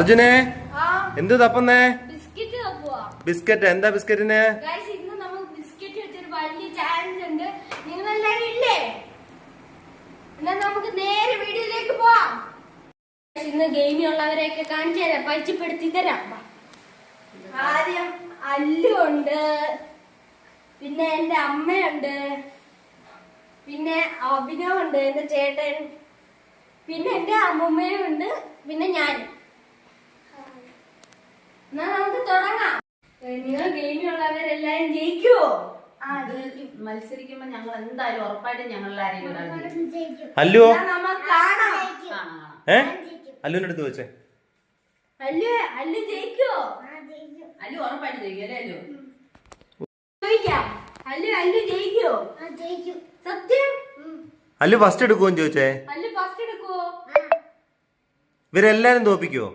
അർജുനെ എന്ത് തപ്പന്നേ? ബിസ്ക്കറ്റ് എന്താ ബിസ്ക്കറ്റിന്? ഇന്ന് ഉള്ളവരെയൊക്കെ കാണിച്ചു തരാം. പരിചയപ്പെടുത്തി തരാം. ആദ്യം അല്ലു ഉണ്ട്. പിന്നെ എന്റെ അമ്മയുണ്ട്. പിന്നെ അഭിനവുണ്ട് എന്റെ ചേട്ടൻ. പിന്നെ എന്റെ അമ്മമ്മയും ഉണ്ട്. പിന്നെ ഞാനും. എന്നാ നമുക്ക് തുടങ്ങാം. ഏ, നിങ്ങൾ ഗെയിമിലുള്ളവരെല്ലാരും ജയിക്കുവോ? മത്സരിക്കുമ്പോ ഞങ്ങൾ എന്തായാലും ഉറപ്പായിട്ടും ഞങ്ങൾ ആരെങ്കിലും ഒരാൾ ജയിക്കും. അല്ലുവോ എന്നാ നമുക്ക് കാണാം. കാണാം, കാണാം. ഏ? അല്ലുവിന്റെ അടുത്ത് വെച്ചേ. അല്ലു അല്ലു ജയിക്കുവോ? അല്ലു ഉറപ്പായിട്ട് ജയിക്കും അല്ലേ അല്ലു? ചോദിക്കാം. അല്ലു അല്ലു ജയിക്കുവോ? സത്യം? അല്ലു ഫസ്റ്റ് എടുക്കുവോ ചോദിച്ചേ? അല്ലു ഫസ്റ്റ് എടുക്കുവോ? ഇവരെല്ലാരും തോപ്പിക്കുവോ?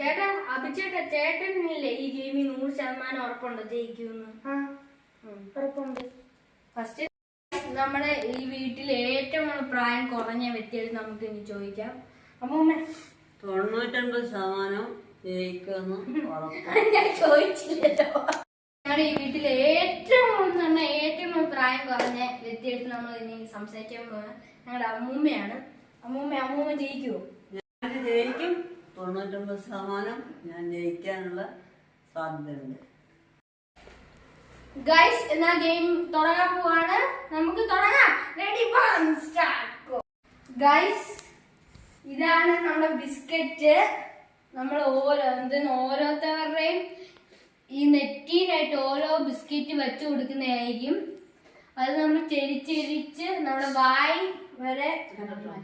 ചേട്ടാ അഭിചേട്ടാ ചേട്ടനില്ലേ ഈ ഗെയിമിൽ നൂറ് ശതമാനം ഉറപ്പുണ്ടോ? ജയിക്കുമെന്ന് ഉറപ്പുണ്ട്. ഫസ്റ്റ് നമ്മുടെ ഈ വീട്ടിൽ ഏറ്റവും പ്രായം കുറഞ്ഞ വ്യക്തിയായിട്ട് നമുക്ക് ഇനി ചോദിക്കാം. അമ്മൂമ്മ. തൊണ്ണൂറ്റൊൻപത് ശതമാനം ജയിക്കുമെന്ന്. ഞാൻ ചോദിച്ചില്ലല്ലോ. ഞങ്ങളുടെ ഈ വീട്ടിൽ ഏറ്റവും പറഞ്ഞ പറഞ്ഞാൽ ഏറ്റവും പ്രായം കുറഞ്ഞ വ്യക്തിയായിട്ട് നമ്മൾ ഇനി സംസാരിക്കാൻ പോകുന്നത് ഞങ്ങളുടെ അമ്മൂമ്മയാണ്. അമ്മൂമ്മ അമ്മൂമ്മ ജയിക്കുമോ ജയിക്കും. തൊണ്ണൂറ്റൊൻപത് ശതമാനം ഞാൻ ജയിക്കാനുള്ള സാധ്യതയുണ്ട്. ഗൈസ് എന്നാ ഗെയിം തുടങ്ങാൻ പോവാണ്. നമുക്ക് തുടങ്ങാം. റെഡി സ്റ്റാർട്ട് ഗൈസ് ഇതാണ് നമ്മുടെ ബിസ്ക്കറ്റ്. നമ്മൾ ഓരോ എന്തെന്ന് ഓരോരുത്തവരുടെയും ഈ നെറ്റിയിലായിട്ട് ഓരോ ബിസ്ക്കറ്റ് വെച്ച് കൊടുക്കുന്നതായിരിക്കും. അത് നമ്മൾ ചെരിച്ചെരിച്ച് നമ്മുടെ വായി വരെ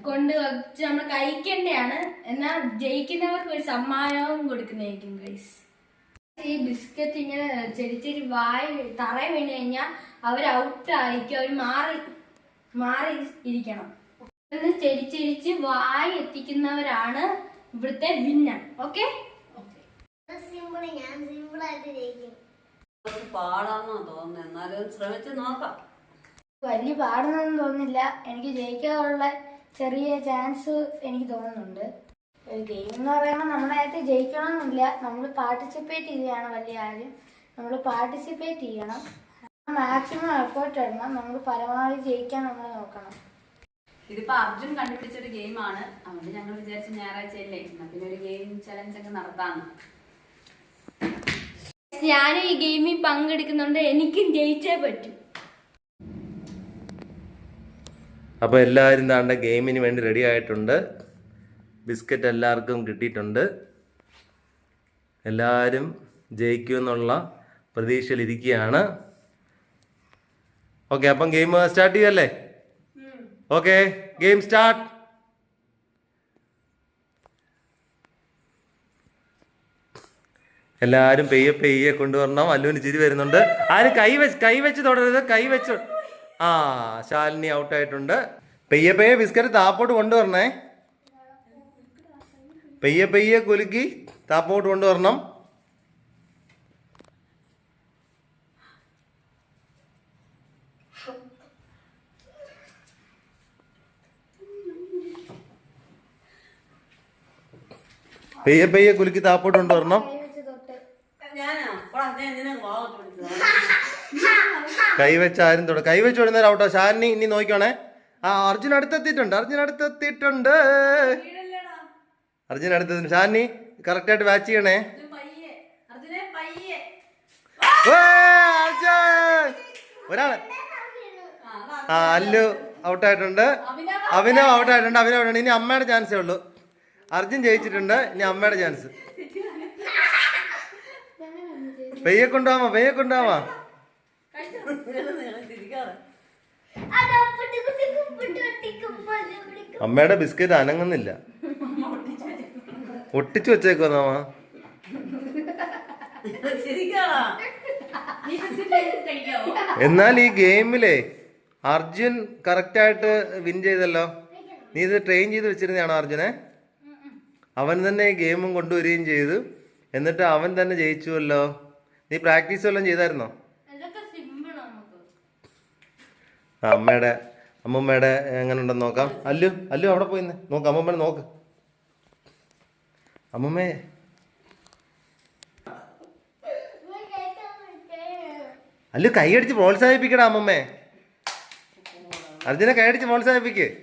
കൊണ്ട് വെച്ച് നമ്മൾ കഴിക്കേണ്ടതാണ് എന്നാൽ ജയിക്കുന്നവർക്ക് ഒരു സമ്മാനവും കൊടുക്കുന്നതായിരിക്കും ഗൈസ് ഈ ബിസ്ക്കറ്റ് ഇങ്ങനെ ചെരിച്ചെരി വായി തറയിൽ വീണ് കഴിഞ്ഞാൽ അവർ ഔട്ട് ആയിരിക്കും അവർ മാറി മാറി ഇരിക്കണം. ചെരിച്ചിരിച്ച് ചെരിച്ചെരിച്ച് വായി എത്തിക്കുന്നവരാണ് ഇവിടുത്തെ വിന്നർ ഓക്കെ സിമ്പിൾ ഞാൻ സിമ്പിൾ ആയിട്ട് ജയിക്കും. കുറച്ച് പാടാന്നാ തോന്നുന്നത് എന്നാലും ശ്രമിച്ചു നോക്കാം. വലിയ പാടുന്നൊന്നും തോന്നുന്നില്ല. എനിക്ക് ജയിക്കാനുള്ള ചെറിയ ചാൻസ് എനിക്ക് തോന്നുന്നുണ്ട്. ഗെയിം എന്ന് പറയുമ്പോൾ നമ്മളായിട്ട് ജയിക്കണമെന്നില്ല. നമ്മൾ പാർട്ടിസിപ്പേറ്റ് ചെയ്യുകയാണ് വലിയ കാര്യം. നമ്മൾ പാർട്ടിസിപ്പേറ്റ് ചെയ്യണം. മാക്സിമം എഫേർട്ട് ഇടണം. നമ്മൾ പരമാവധി ജയിക്കാൻ നമ്മൾ നോക്കണം. ഇതിപ്പോ അർജുൻ കണ്ടുപിടിച്ചൊരു ഗെയിമാണ് അതുകൊണ്ട് ഞങ്ങൾ വിചാരിച്ച ഞായറാഴ്ച അല്ലേ? പിന്നൊരു പിന്നെ ഒരു ഗെയിം ചലഞ്ച് ഒക്കെ നടത്താന്ന്. ഞാൻ ഈ ഗെയിമിൽ പങ്കെടുക്കുന്നുണ്ട്. എനിക്കും ജയിച്ചേ പറ്റൂ. അപ്പോൾ എല്ലാവരും താണ്ട ഗെയിമിന് വേണ്ടി റെഡി ആയിട്ടുണ്ട്. ബിസ്ക്കറ്റ് എല്ലാവർക്കും കിട്ടിയിട്ടുണ്ട്. എല്ലാവരും ജയിക്കുമെന്നുള്ള പ്രതീക്ഷയിലിരിക്കുകയാണ് ഓക്കെ അപ്പം ഗെയിം സ്റ്റാർട്ട് ചെയ്യല്ലേ? ഓക്കെ ഗെയിം സ്റ്റാർട്ട് എല്ലാവരും പെയ്യെ പെയ്യെ കൊണ്ടുവരണം. അല്ലുവിന് ചിരി വരുന്നുണ്ട്. ആരും കൈ വെച്ച് കൈ വെച്ച് തുടരരുത്. കൈ വെച്ച് ആ ശാലിനി ഔട്ടായിട്ടുണ്ട് പെയ്യെ പെയ്യെ ബിസ്ക്കറ്റ് താപ്പോട്ട് കൊണ്ടുവരണേ. പെയ്യെ പെയ്യെ കുലുക്കി താപ്പോട്ട് കൊണ്ടുവരണം. പെയ്യെ പെയ്യെ കുലുക്കി താപ്പോട്ട് കൊണ്ടുവരണം. ഞാനാ? പോടാ, ഞാൻ നിന്നെ വാഗത്ത് പിടിച്ചതാ. കൈ വെച്ച് ആരും തൊട കൈ വെച്ച് വിടുന്നേരം ഔട്ടോ ഷാലിനി ഇനി നോക്കിക്കോണേ ആ അർജുൻ അടുത്തെത്തിയിട്ടുണ്ട്. അർജുൻ അടുത്തെത്തിയിട്ടുണ്ട്. അർജുൻ അടുത്തെത്തി ഷാനി കറക്റ്റ് ആയിട്ട് വാച്ച് ചെയ്യണേ. ഒരാൾ. ആ അല്ലു ഔട്ടായിട്ടുണ്ട് അഭിനവ് ഔട്ടായിട്ടുണ്ട് അഭിനവ് ഔട്ടുണ്ട് ഇനി അമ്മയുടെ ചാൻസേ ഉള്ളൂ. അർജുൻ ജയിച്ചിട്ടുണ്ട്. ഇനി അമ്മയുടെ ചാൻസ് പെയ്യെ കൊണ്ടുപോവാമോ പെയ്യെ കൊണ്ടുപോവാമോ അമ്മയുടെ ബിസ്ക്കറ്റ് അനങ്ങുന്നില്ല. ഒട്ടിച്ചു വെച്ചേക്കോ എന്നാൽ ഈ ഗെയിമിലെ അർജുൻ കറക്റ്റ് ആയിട്ട് വിൻ ചെയ്തല്ലോ. നീ ഇത് ട്രെയിൻ ചെയ്ത് വെച്ചിരുന്നതാണോ അർജുനെ? അവൻ തന്നെ ഗെയിമും കൊണ്ടുവരികയും ചെയ്തു. എന്നിട്ട് അവൻ തന്നെ ജയിച്ചുവല്ലോ. നീ പ്രാക്ടീസ് വല്ലതും ചെയ്തായിരുന്നോ ഇതൊക്കെ സിമ്പിൾ നമുക്ക് ആ, അമ്മയുടെ അമ്മമ്മയുടെ എങ്ങനെ ഉണ്ടെന്ന് നോക്കാം. അല്ലു അല്ലു അവിടെ പോയിന്ന് നോക്ക് അമ്മമ്മേനെ നോക്ക്. അമ്മമ്മേ. അല്ലു കൈയടിച്ച് പ്രോത്സാഹിപ്പിക്കടാ അമ്മമ്മേ. അർജുനെ കൈയടിച്ച് പ്രോത്സാഹിപ്പിക്ക്.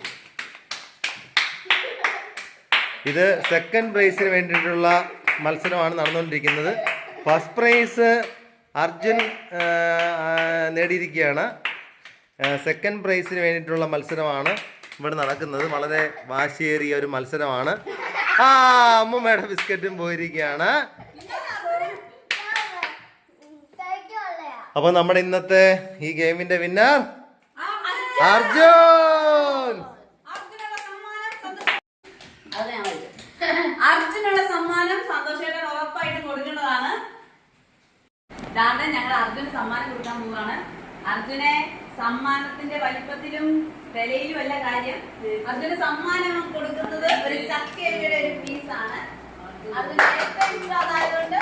ഇത് സെക്കൻഡ് പ്രൈസിന് വേണ്ടിയിട്ടുള്ള മത്സരമാണ് നടന്നുകൊണ്ടിരിക്കുന്നത്. ഫസ്റ്റ് പ്രൈസ് അർജുൻ നേടിയിരിക്കുകയാണ്. സെക്കൻഡ് പ്രൈസിന് വേണ്ടിയിട്ടുള്ള മത്സരമാണ് ഇവിടെ നടക്കുന്നത്. വളരെ വാശിയേറിയ ഒരു മത്സരമാണ്. ആ അമ്മമ്മയുടെ ബിസ്ക്കറ്റും പോയിരിക്കുകയാണ്. അപ്പൊ നമ്മുടെ ഇന്നത്തെ ഈ ഗെയിമിന്റെ വിന്നർ അർജുൻ. സമ്മാനം ഞങ്ങൾ അർജുന് സമ്മാനം കൊടുക്കാൻ പോവാണ് അർജുനെ സമ്മാനത്തിന്റെ വലിപ്പത്തിലും വിലയിലും അല്ല കാര്യം. അർജുന സമ്മാനം കൊടുക്കുന്നത് ഒരു ചക്കയുടെ ഒരു പീസാണ് അതിന് ഏറ്റവും ഇഷ്ടമായതുകൊണ്ട്